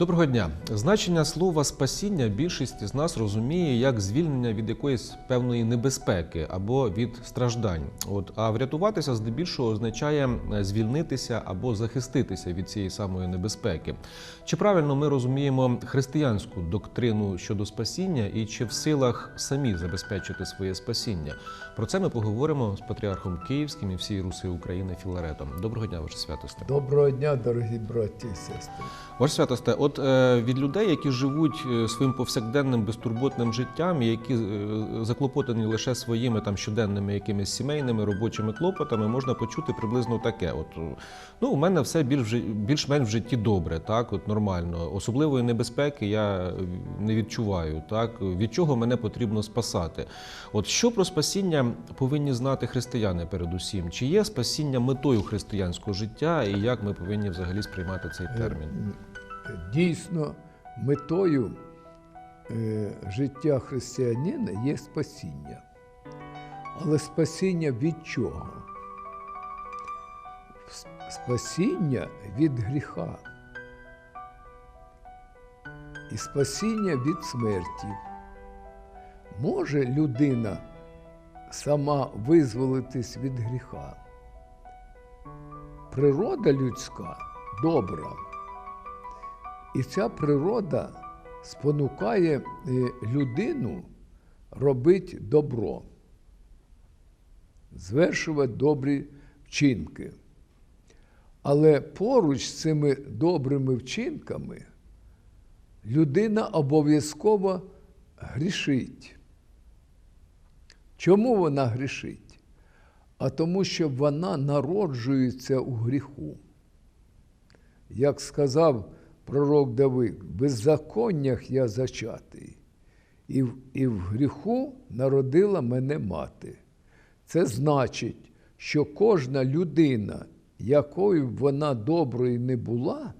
Доброго дня. Значення слова спасіння більшість з нас розуміє як звільнення від якоїсь певної небезпеки або від страждань. От а врятуватися здебільшого означає е, звільнитися або захиститися від цієї самої небезпеки. Чи правильно ми розуміємо християнську доктрину щодо спасіння і чи в силах самі забезпечити своє спасіння? Про це ми поговоримо з патріархом Київським і всієї Руси України Філаретом. Доброго дня, ваше святосте. Доброго дня, дорогі браті і сестри. Ваше святосте, от е, від людей, які живуть е, своїм повсякденним безтурботним життям, які е, заклопотані лише своїми там щоденними якимись сімейними робочими клопотами, можна почути приблизно таке: от ну, у мене все більш більш-менш в житті добре, так, от нормально. Особливої небезпеки я не відчуваю. Так, від чого мене потрібно спасати? От що про спасіння повинні знати християни передусім? Чи є спасіння метою християнського життя, і як ми повинні взагалі сприймати цей термін? Дійсно, метою е, життя християнина є спасіння. Але спасіння від чого? Спасіння від гріха. І спасіння від смерті. Може людина сама визволитись від гріха? Природа людська добра. І ця природа спонукає е, людину робити добро, звершувати добрі вчинки. Але поруч з цими добрими вчинками людина обов'язково грішить. Чому вона грішить? А тому, що вона народжується у гріху. Як сказав пророк Давид, в беззаконнях я зачатий, і в, і в гріху народила мене мати. Це значить, що кожна людина, якою б вона доброю не була,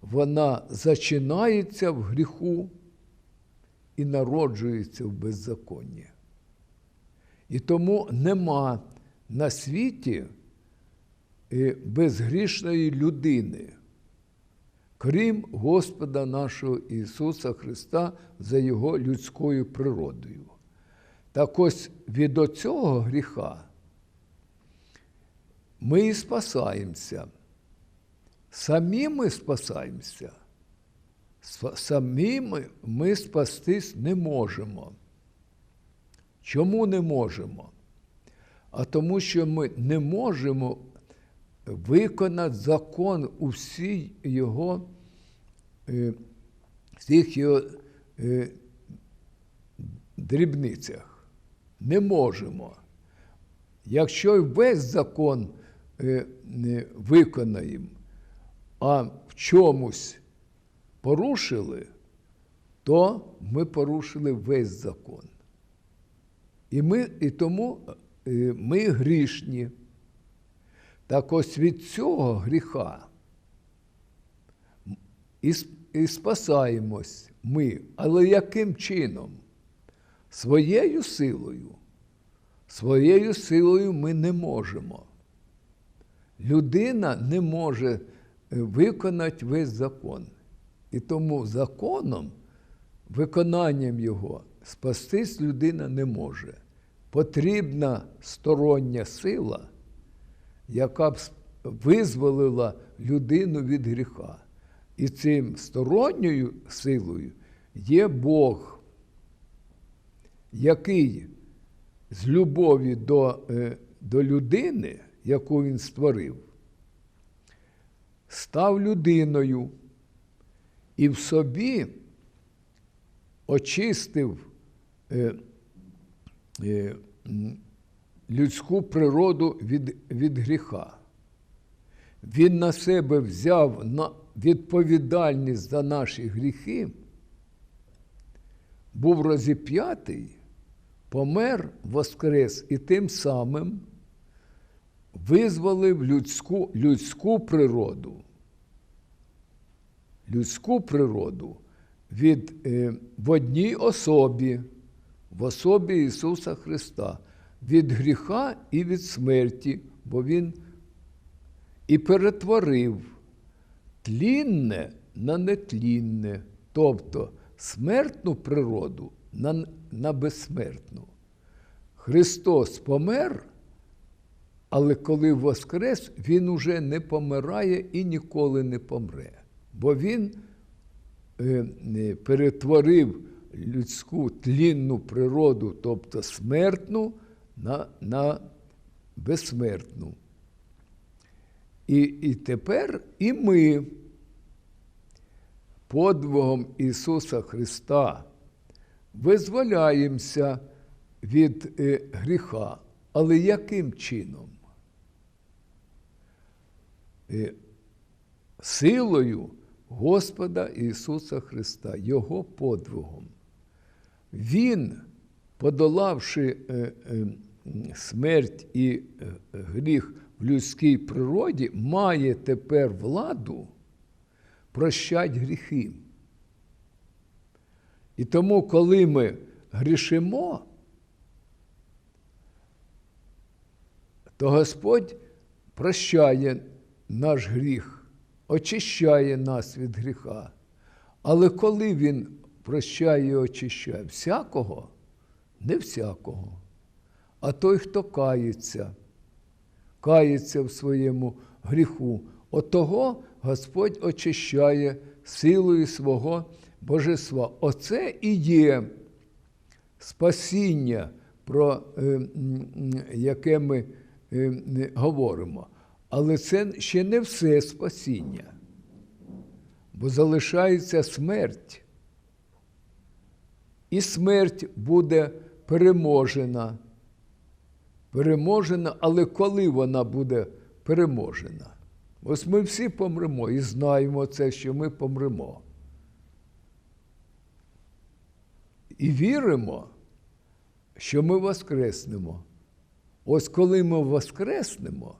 вона зачинається в гріху і народжується в беззаконні. І тому нема на світі е, безгрішної людини, крім Господа нашого Ісуса Христа за Його людською природою. Так ось від оцього гріха ми і спасаємося. Самі ми спасаємося. Самі ми, ми спастись не можемо. Чому не можемо? А тому, що ми не можемо виконати закон у всій його, всіх його е, дрібницях. Не можемо. Якщо весь закон е, виконаємо, а в чомусь порушили, то ми порушили весь закон. І, ми, і тому е, ми грішні. Так ось від цього гріха і, і спасаємось ми. Але яким чином? Своєю силою. Своєю силою ми не можемо. Людина не може е, виконати весь закон. І тому законом, виконанням його, спастись людина не може. Потрібна стороння сила, яка б визволила людину від гріха. І цим сторонньою силою є Бог, який з любові до, е, до людини, яку він створив, став людиною і в собі очистив е, е, людську природу від, від гріха. Він на себе взяв відповідальність за наші гріхи, був розіп'ятий, помер, воскрес і тим самим визволив людську, людську природу. Людську природу від, е, в одній особі, в особі Ісуса Христа, від гріха і від смерті, бо Він і перетворив тлінне на нетлінне, тобто смертну природу на, на безсмертну. Христос помер, але коли воскрес, Він уже не помирає і ніколи не помре. Бо Він е, е, перетворив людську тлінну природу, тобто смертну, на, на безсмертну. І, і тепер і ми подвигом Ісуса Христа визволяємося від е, гріха. Але яким чином? Е, силою Господа Ісуса Христа, Його подвигом. Він, подолавши е, смерть і гріх в людській природі, має тепер владу прощати гріхи. І тому, коли ми грішимо, то Господь прощає наш гріх, очищає нас від гріха. Але коли Він прощає і очищає всякого, не всякого, а той, хто кається, кається в своєму гріху, отого Господь очищає силою свого божества. Оце і є спасіння, про е, яке ми е, говоримо. Але це ще не все спасіння, бо залишається смерть. І смерть буде переможена. Переможена, але коли вона буде переможена? Ось ми всі помремо і знаємо це, що ми помремо. І віримо, що ми воскреснемо. Ось коли ми воскреснемо,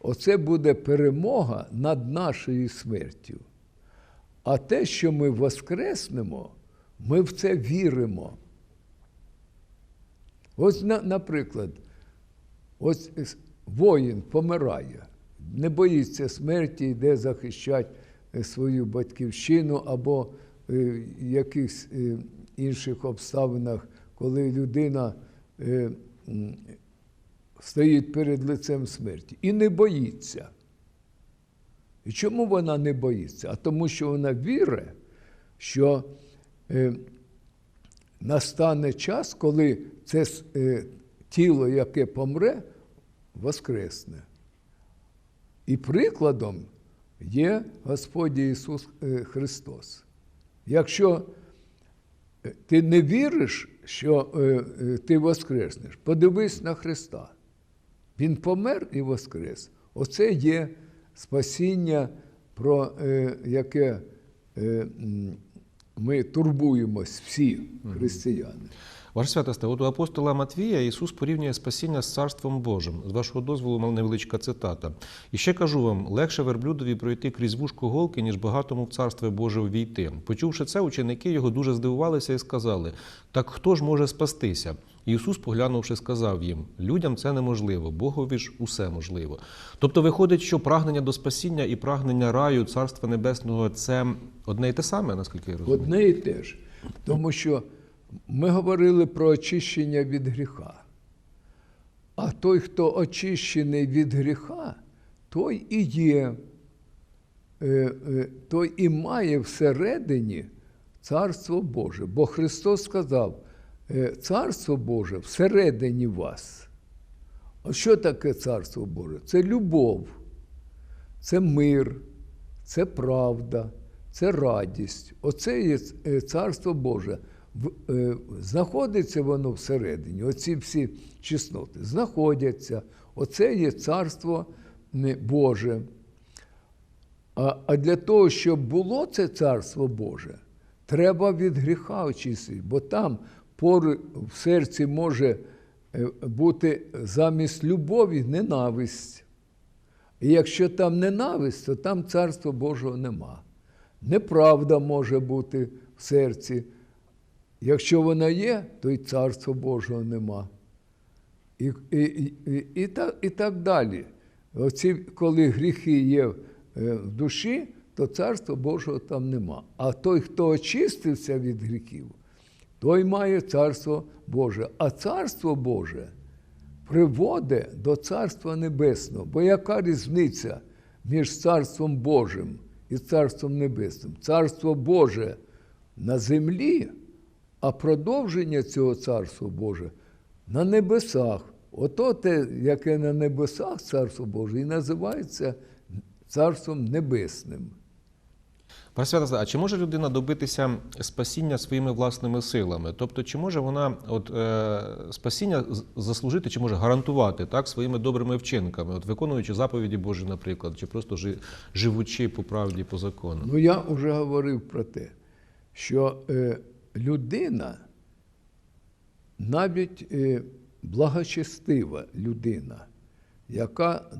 оце буде перемога над нашою смертю. А те, що ми воскреснемо, ми в це віримо. Ось, наприклад, ось воїн помирає, не боїться смерті, йде захищати е, свою батьківщину або е, якихось е, інших обставинах, коли людина стоїть перед лицем смерті і не боїться. І чому вона не боїться? А тому, що вона вірить, що настане час, коли це тіло, яке помре, воскресне. І прикладом є Господь Ісус е, Христос. Якщо е, ти не віриш, що е, ти воскреснеш, подивись на Христа. Він помер і воскрес. Оце є спасіння, про яке ми турбуємось всі християни. Ваше святосте, от у апостола Матвія Ісус порівнює спасіння з Царством Божим. З вашого дозволу, мав невеличка цитата. І ще кажу вам: легше верблюдові пройти крізь вушко голки, ніж багатому в царство Боже увійти. Почувши це, ученики його дуже здивувалися і сказали: Так хто ж може спастися? Ісус, поглянувши, сказав їм: людям це неможливо, Богові ж усе можливо. Тобто виходить, що прагнення до спасіння і прагнення раю, царства небесного це одне і те саме, наскільки я розумію. Одне і те ж. Тому що ми говорили про очищення від гріха. А той, хто очищений від гріха, той і є, е, е, той і має всередині Царство Боже. Бо Христос сказав, е, Царство Боже всередині вас. А що таке Царство Боже? Це любов, це мир, це правда, це радість. Оце є Царство Боже. Е, Знаходиться воно всередині, оці всі чесноти знаходяться. Оце є Царство Боже. А, для того, щоб було це Царство Боже, треба від гріха очистити, бо там пори в серці може е, бути замість любові ненависть. І якщо там ненависть, то там Царства Божого нема. Неправда може бути в серці. Якщо вона є, то й Царства Божого нема. І, і, і, і, так, і так далі. Оці, коли гріхи є е, в душі, то царства Божого там нема. А той, хто очистився від гріхів, той має царство Боже. А царство Боже приводить до Царства Небесного. Бо яка різниця між Царством Божим і Царством Небесним? Царство Боже на землі, а продовження цього Царства Боже на небесах. Ото те, яке на небесах Царство Боже, і називається Царством Небесним. Пане а чи може людина добитися спасіння своїми власними силами? Тобто, чи може вона от, е, спасіння заслужити, чи може гарантувати так, своїми добрими вчинками, от, виконуючи заповіді Божі, наприклад, чи просто жи- живучи по правді, по закону? Ну, я вже говорив про те, що е, людина, навіть е, благочестива людина, яка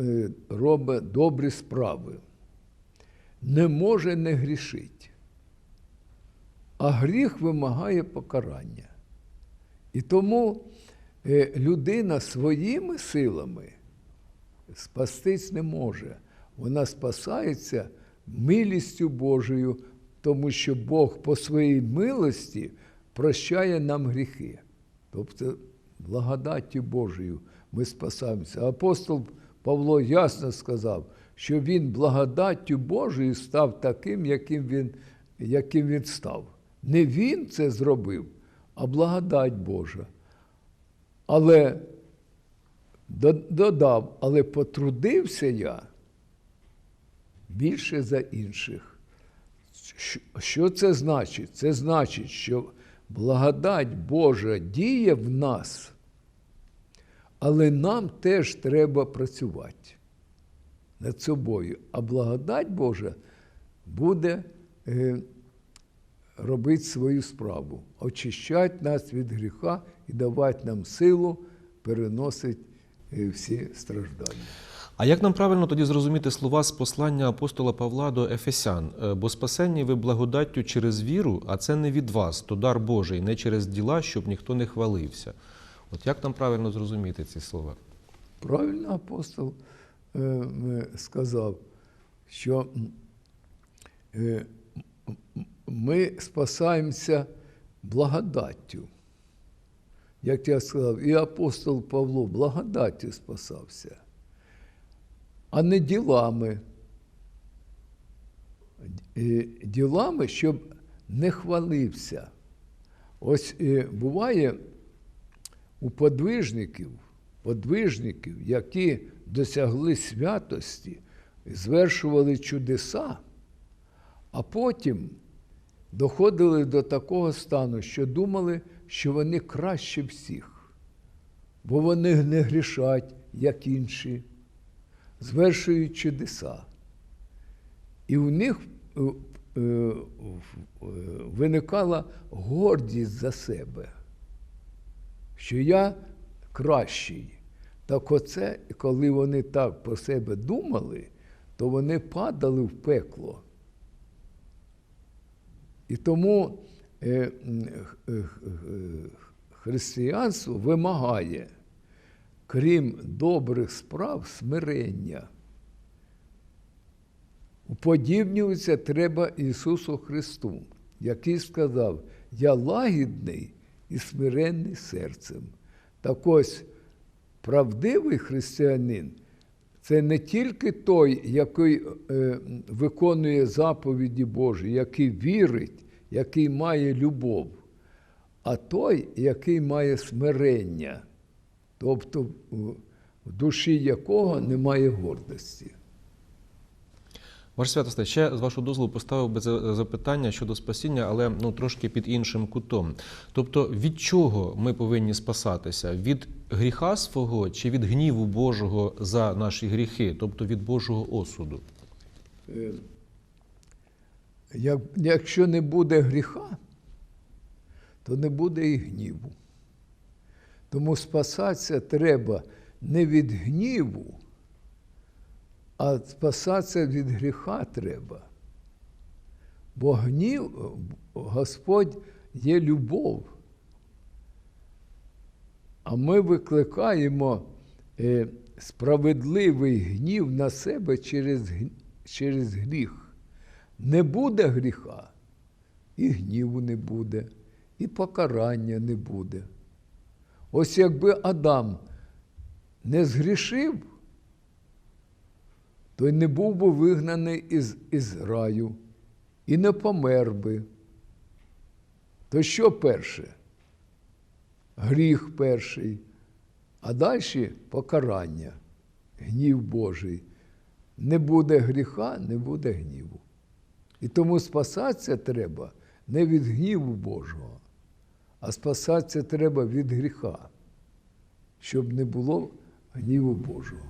е, робить добрі справи, не може не грішити. А гріх вимагає покарання. І тому е, людина своїми силами спастись не може. Вона спасається милістю Божою, тому що Бог по своїй милості прощає нам гріхи. Тобто благодаттю Божою ми спасаємося. Апостол Павло ясно сказав, що він благодаттю Божою став таким, яким він, яким він став. Не він це зробив, а благодать Божа. Але додав, але потрудився я більше за інших. Що- це значить? Це значить, що благодать Божа діє в нас, але нам теж треба працювати над собою. А благодать Божа буде е, робити свою справу, очищати нас від гріха і давати нам силу переносити е, всі страждання. А як нам правильно тоді зрозуміти слова з послання апостола Павла до Ефесян? Е, Бо спасенні ви благодаттю через віру, а це не від вас, то дар Божий, не через діла, щоб ніхто не хвалився. От як нам правильно зрозуміти ці слова? Правильно апостол е, е, сказав, що ми спасаємося благодаттю. Як я сказав, і апостол Павло благодаттю спасався, а не ділами. Ділами, щоб не хвалився. Ось е, буває у подвижників, подвижників, які досягли святості, звершували чудеса, а потім доходили до такого стану, що думали, що вони краще всіх, бо вони не грішать, як інші, звершують чудеса. І у них е, е, е, виникала гордість за себе що я кращий. Так оце, коли вони так про себе думали, то вони падали в пекло. І тому християнство вимагає, крім добрих справ, смирення. Уподібнюватися треба Ісусу Христу, який сказав: Я лагідний і смиренний серцем. Так ось правдивий християнин це не тільки той, який е, виконує заповіді Божі, який вірить, який має любов, а той, який має смирення, тобто в- душі якого немає гордості. Ваше святосте, ще з вашого дозволу поставив би запитання щодо спасіння, але ну трошки під іншим кутом. Тобто, від чого ми повинні спасатися? Від гріха свого чи від гніву Божого за наші гріхи, тобто від Божого осуду? Е, Як, якщо не буде гріха, то не буде і гніву. Тому спасатися треба не від гніву, а спасатися від гріха треба. Бо гнів, Господь є любов. А ми викликаємо е, справедливий гнів на себе через, через гріх. не буде гріха, і гніву не буде, і покарання не буде. Ось якби Адам не згрішив, то й не був би вигнаний із, із раю і не помер би. То що перше? Гріх перший, а далі покарання, гнів Божий. Не буде гріха, не буде гніву. І тому спасатися треба не від гніву Божого, а спасатися треба від гріха, щоб не було гніву Божого.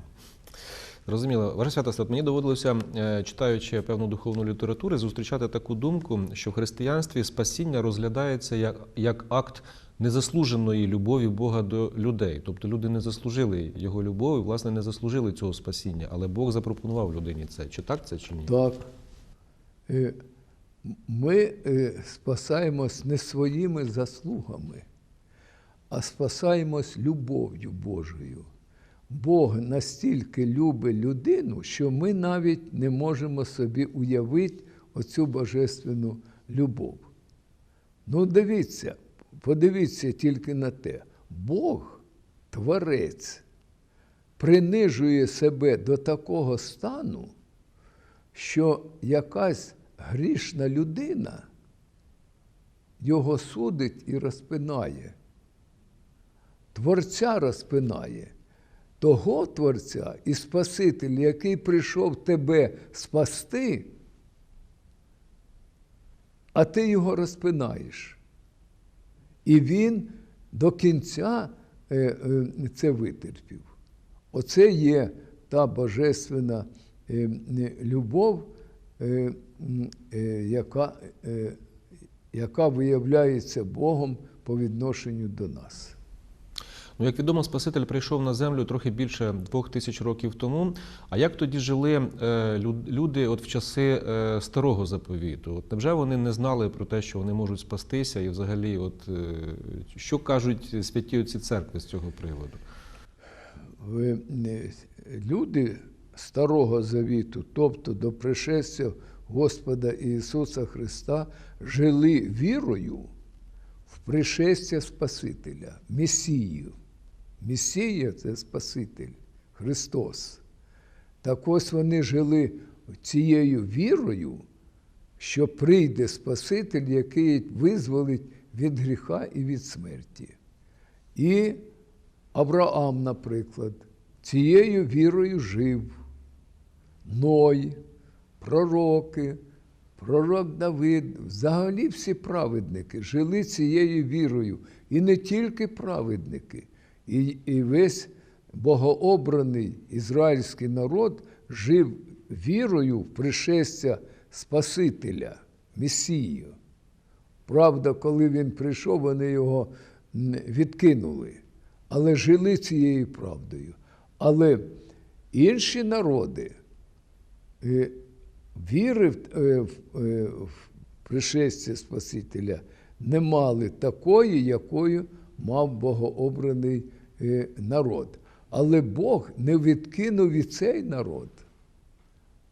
Зрозуміло. Ваше Святослав, мені доводилося, е, читаючи певну духовну літературу, зустрічати таку думку, що в християнстві спасіння розглядається як, як акт незаслуженої любові Бога до людей. Тобто люди не заслужили його любові, власне, не заслужили цього спасіння, але Бог запропонував людині це. Чи так це, чи ні? Так. Ми е, спасаємось не своїми заслугами, а спасаємось любов'ю Божою. Бог настільки любить людину, що ми навіть не можемо собі уявити оцю божественну любов. Ну, дивіться, подивіться тільки на те. Бог, Творець, принижує себе до такого стану, що якась грішна людина його судить і розпинає. Творця розпинає. Того Творця і Спасителя, який прийшов тебе спасти, а ти його розпинаєш. І він до кінця е, е, це витерпів. Оце є та божественна е, любов, яка, е, яка виявляється Богом по відношенню до нас. Ну, як відомо, Спаситель прийшов на землю трохи більше двох тисяч років тому. А як тоді жили е, люди от в часи е, старого заповіту? От невже вони не знали про те, що вони можуть спастися, і взагалі, от е, що кажуть святі отці церкви з цього приводу? Е, Люди Старого Завіту, тобто до пришестя Господа Ісуса Христа, жили вірою в пришестя Спасителя, Месію. Месія це Спаситель, Христос. Так ось вони жили цією вірою, що прийде Спаситель, який визволить від гріха і від смерті. І Авраам, наприклад, цією вірою жив. Ной, пророки, пророк Давид, взагалі всі праведники жили цією вірою. І не тільки праведники, і, і весь богообраний ізраїльський народ жив вірою в пришестя Спасителя, Месію. Правда, коли він прийшов, вони його відкинули, але жили цією правдою. Але інші народи віри в, е, е, в пришестя Спасителя не мали такої, якою мав богообраний е, народ. Але Бог не відкинув і цей народ.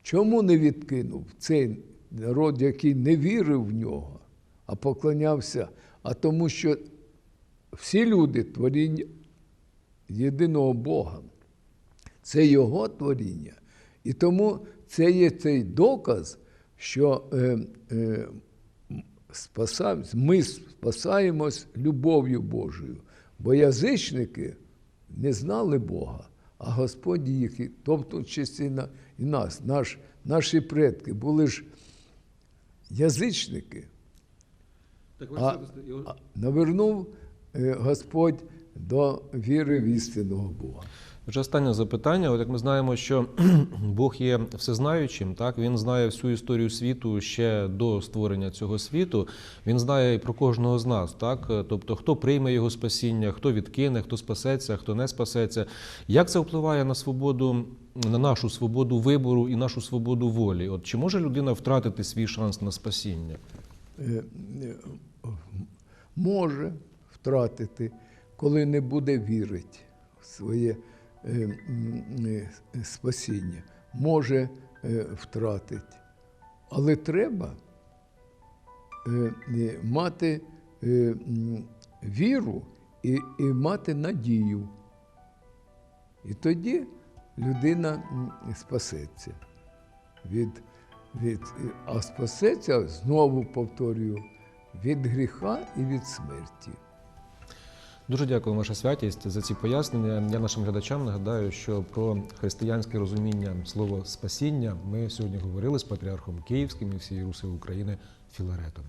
Чому не відкинув цей народ, який не вірив в нього, а поклонявся? А тому, що всі люди творіння єдиного Бога. Це Його творіння. І тому це є цей доказ, що е, е, спасаємось, ми спасаємось любов'ю Божою. Бо язичники не знали Бога, а Господь їх, і- тобто частина і нас, наш, наші предки були ж язичники. А, а навернув е, Господь до віри в істинного Бога. Вже останнє запитання. От як ми знаємо, що Бог є всезнаючим, так він знає всю історію світу ще до створення цього світу. Він знає і про кожного з нас, так тобто хто прийме його спасіння, хто відкине, хто спасеться, хто не спасеться. Як це впливає на свободу, на нашу свободу вибору і нашу свободу волі? От чи може людина втратити свій шанс на спасіння? е, е, може втратити, коли не буде вірити в своє спасіння. Може е, втратити, Але треба е, е, мати е, віру і мати надію. І тоді людина спасеться. Від, від, а спасеться, знову повторюю, від гріха і від смерті. Дуже дякую, ваша святість, за ці пояснення. Я нашим глядачам нагадаю, що про християнське розуміння слова спасіння ми сьогодні говорили з патріархом Київським і всієї Руси України Філаретом.